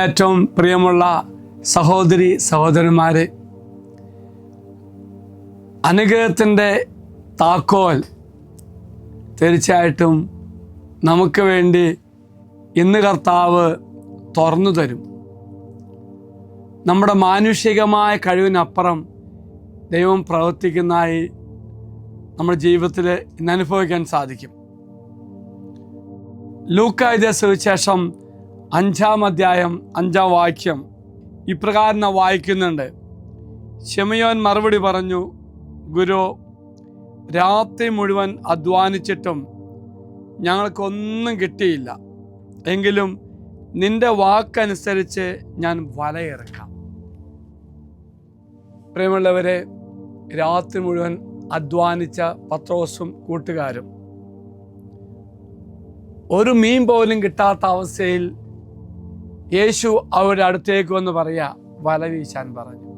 ഏറ്റവും പ്രിയമുള്ള സഹോദരി സഹോദരന്മാരെ അനുഗ്രഹത്തിന്റെ താക്കോൽ തീർച്ചയായിട്ടും നമുക്ക് വേണ്ടി ഇന്ന് കർത്താവ് തുറന്നു തരും. നമ്മുടെ മാനുഷികമായ കഴിവിനപ്പുറം ദൈവം പ്രവർത്തിക്കുന്നതായി നമ്മുടെ ജീവിതത്തിൽ ഇന്ന് അനുഭവിക്കാൻ സാധിക്കും. ലൂക്കായുധ സുവിശേഷം അഞ്ചാം അധ്യായം അഞ്ചാം വാക്യം ഇപ്രകാരം വായിക്കുന്നുണ്ട്. ഷെമയോൻ മറുപടി പറഞ്ഞു ഗുരു രാത്രി മുഴുവൻ അധ്വാനിച്ചിട്ടും ഞങ്ങൾക്കൊന്നും കിട്ടിയില്ല. എങ്കിലും നിന്റെ വാക്കനുസരിച്ച് ഞാൻ വലയിറക്കാം. പ്രിയമുള്ളവരെ രാത്രി മുഴുവൻ അധ്വാനിച്ച പത്രോസും കൂട്ടുകാരും ഒരു മീൻ പോലും കിട്ടാത്ത അവസ്ഥയിൽ യേശു അവരുടെ അടുത്തേക്ക് വന്ന് പറയാ വല വീശാൻ പറഞ്ഞു.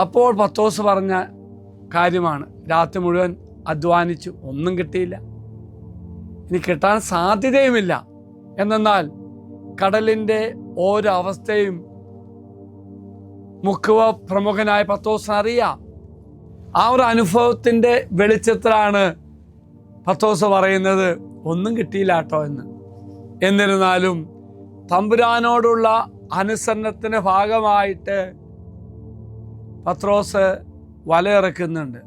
അപ്പോൾ പത്തോസ് പറഞ്ഞ കാര്യമാണ് രാത്രി മുഴുവൻ അധ്വാനിച്ചു ഒന്നും കിട്ടിയില്ല. ഇനി കിട്ടാൻ സാധ്യതയുമില്ല. എന്നാൽ കടലിന്റെ ഓരോ അവസ്ഥയും മുക്കുവ പ്രമുഖനായ പത്തോസ് അറിയാം. ആ ഒരു അനുഭവത്തിന്റെ വെളിച്ചത്തിലാണ് പത്തോസ് പറയുന്നത് ഒന്നും കിട്ടിയില്ല കേട്ടോ എന്ന്. എന്നിരുന്നാലും തമ്പുരാനോടുള്ള അനുസരണത്തിന് ഭാഗമായിട്ട് പത്രോസ് വലയിറക്കുന്നുണ്ട്.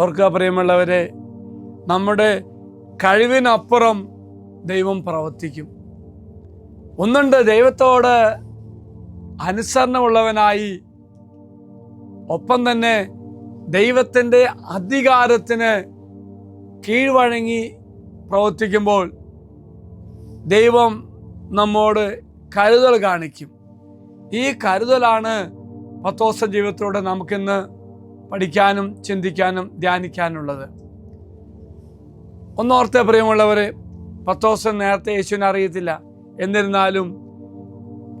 ഓർക്കുക പ്രിയമുള്ളവരെ നമ്മുടെ കഴിവിനപ്പുറം ദൈവം പ്രവർത്തിക്കും. ഒന്നുണ്ട് ദൈവത്തോട് അനുസരണമുള്ളവനായി ഒപ്പം തന്നെ ദൈവത്തിന്റെ അധികാരത്തിന് കീഴ്വഴങ്ങി പ്രവർത്തിക്കുമ്പോൾ ദൈവം നമ്മോട് കരുതൽ കാണിക്കും. ഈ കരുതലാണ് പത്തോസ ജീവിതത്തിലൂടെ നമുക്കിന്ന് പഠിക്കാനും ചിന്തിക്കാനും ധ്യാനിക്കാനുള്ളത്. ഒന്നോർത്തെ പ്രിയമുള്ളവർ പത്രോസ് നേരത്തെ യേശുവിനെ അറിയത്തില്ല. എന്നിരുന്നാലും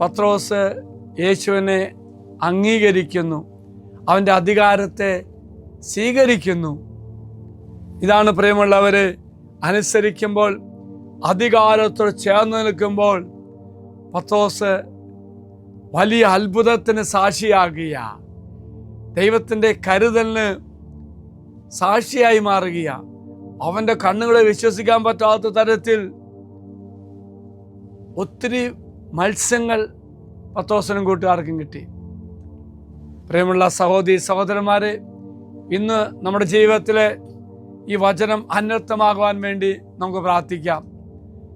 പത്രോസ് യേശുവിനെ അംഗീകരിക്കുന്നു. അവന്റെ അധികാരത്തെ സ്വീകരിക്കുന്നു. ഇതാണ് പ്രിയമുള്ളവർ അനുസരിക്കുമ്പോൾ അധികാരത്തോട് ചേർന്ന് നിൽക്കുമ്പോൾ പത്തോസ് വലിയ അത്ഭുതത്തിന് സാക്ഷിയാകുക ദൈവത്തിന്റെ കരുതലിന് സാക്ഷിയായി മാറുക അവന്റെ കണ്ണുകളെ വിശ്വസിക്കാൻ പറ്റാത്ത തരത്തിൽ ഒത്തിരി മത്സ്യങ്ങൾ പത്തോസനും കൂട്ടുകാർക്കും കിട്ടി. പ്രിയമുള്ള സഹോദരി സഹോദരന്മാരെ ഇന്ന് നമ്മുടെ ജീവിതത്തിലെ ഈ വചനം അന്വർത്ഥമാകുവാൻ വേണ്ടി നമുക്ക് പ്രാർത്ഥിക്കാം.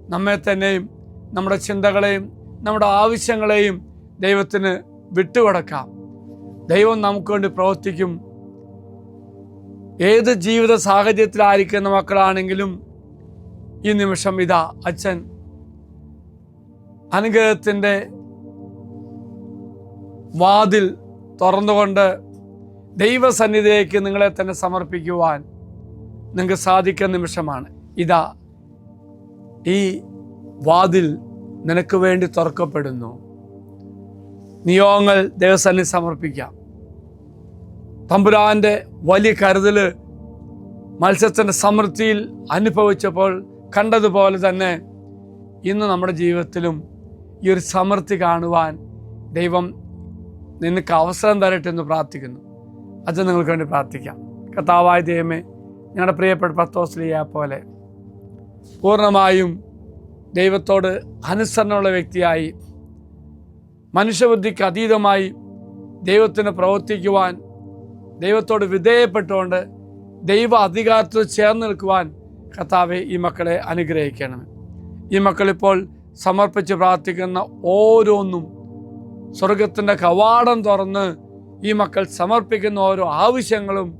നമ്മെ തന്നെയും നമ്മുടെ ചിന്തകളെയും നമ്മുടെ ആവശ്യങ്ങളെയും ദൈവത്തിന് വിട്ടുകൊടുക്കാം. ദൈവം നമുക്ക് വേണ്ടി പ്രവർത്തിക്കും. ഏത് ജീവിത സാഹചര്യത്തിലായിരിക്കുന്ന മക്കളാണെങ്കിലും ഈ നിമിഷം ഇതാ അച്ഛൻ അനുഗ്രഹത്തിന്റെ വാതിൽ തുറന്നുകൊണ്ട് ദൈവസന്നിധിയിലേക്ക് നിങ്ങളെ തന്നെ സമർപ്പിക്കുവാൻ നിങ്ങൾക്ക് സാധിക്കുന്ന നിമിഷമാണ്. ഇതാ ഈ വാതിൽ നിനക്ക് വേണ്ടി തുറക്കപ്പെടുന്നു. നിയോഗങ്ങൾ ദൈവസന്നിധി സമർപ്പിക്കാം. തമ്പുരാന്റെ വലിയ കരുതൽ മത്സ്യത്തിന്റെ സമൃദ്ധിയിൽ അനുഭവിച്ചപ്പോൾ കണ്ടതുപോലെ തന്നെ ഇന്ന് നമ്മുടെ ജീവിതത്തിലും ഈ ഒരു സമൃദ്ധി കാണുവാൻ ദൈവം നിനക്ക് അവസരം തരട്ടെ എന്ന് പ്രാർത്ഥിക്കുന്നു. അച്ഛൻ നിങ്ങൾക്ക് വേണ്ടി പ്രാർത്ഥിക്കാം. കർത്താവായ ദൈവമേ ഞങ്ങളുടെ പ്രിയപ്പെട്ട പത്തോസ്ലിയെ പോലെ പൂർണമായും ദൈവത്തോട് അനുസരണമുള്ള വ്യക്തിയായി മനുഷ്യബുദ്ധിക്ക് അതീതമായി ദൈവത്തിന് പ്രവർത്തിക്കുവാൻ ദൈവത്തോട് വിധേയപ്പെട്ടുകൊണ്ട് ദൈവ അധികാരത്തിൽ ചേർന്ന് നിൽക്കുവാൻ കർത്താവെ ഈ മക്കളെ അനുഗ്രഹിക്കണം. ഈ മക്കളിപ്പോൾ സമർപ്പിച്ച് പ്രാർത്ഥിക്കുന്ന ഓരോന്നും സ്വർഗത്തിന്റെ കവാടം തുറന്ന് ഈ മക്കൾ സമർപ്പിക്കുന്ന ഓരോ ആവശ്യങ്ങളും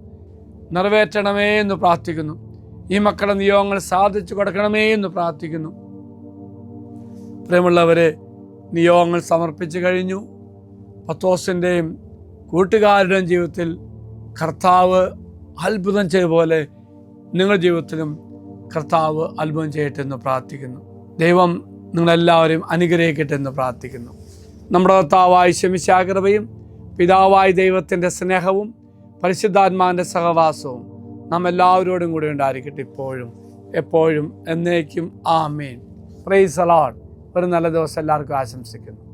നിറവേറ്റണമേ എന്ന് പ്രാർത്ഥിക്കുന്നു. ഈ മക്കളുടെ നിയോഗങ്ങൾ സാധിച്ചു കൊടുക്കണമേ എന്ന് പ്രാർത്ഥിക്കുന്നു. പ്രിയമുള്ളവരെ നിയോഗങ്ങൾ സമർപ്പിച്ചു കഴിഞ്ഞു. പത്തോസിന്റെയും കൂട്ടുകാരുടെയും ജീവിതത്തിൽ കർത്താവ് അത്ഭുതം ചെയ്ത പോലെ നിങ്ങളുടെ ജീവിതത്തിലും കർത്താവ് അത്ഭുതം ചെയ്യട്ടെ എന്ന് പ്രാർത്ഥിക്കുന്നു. ദൈവം നിങ്ങളെല്ലാവരെയും അനുഗ്രഹിക്കട്ടെ എന്ന് പ്രാർത്ഥിക്കുന്നു. നമ്മുടെ കർത്താവായ ശമിശാകൃപയും പിതാവായ ദൈവത്തിന്റെ സ്നേഹവും പരിശുദ്ധാത്മാവിന്റെ സഹവാസവും നാം എല്ലാവരോടും കൂടെ ഉണ്ടായിരിക്കട്ടെ ഇപ്പോഴും എപ്പോഴും എന്നേക്കും. ആ മീൻ പ്രൈസ് അലാഡ് ഒരു നല്ല ദിവസം എല്ലാവർക്കും ആശംസിക്കുന്നു.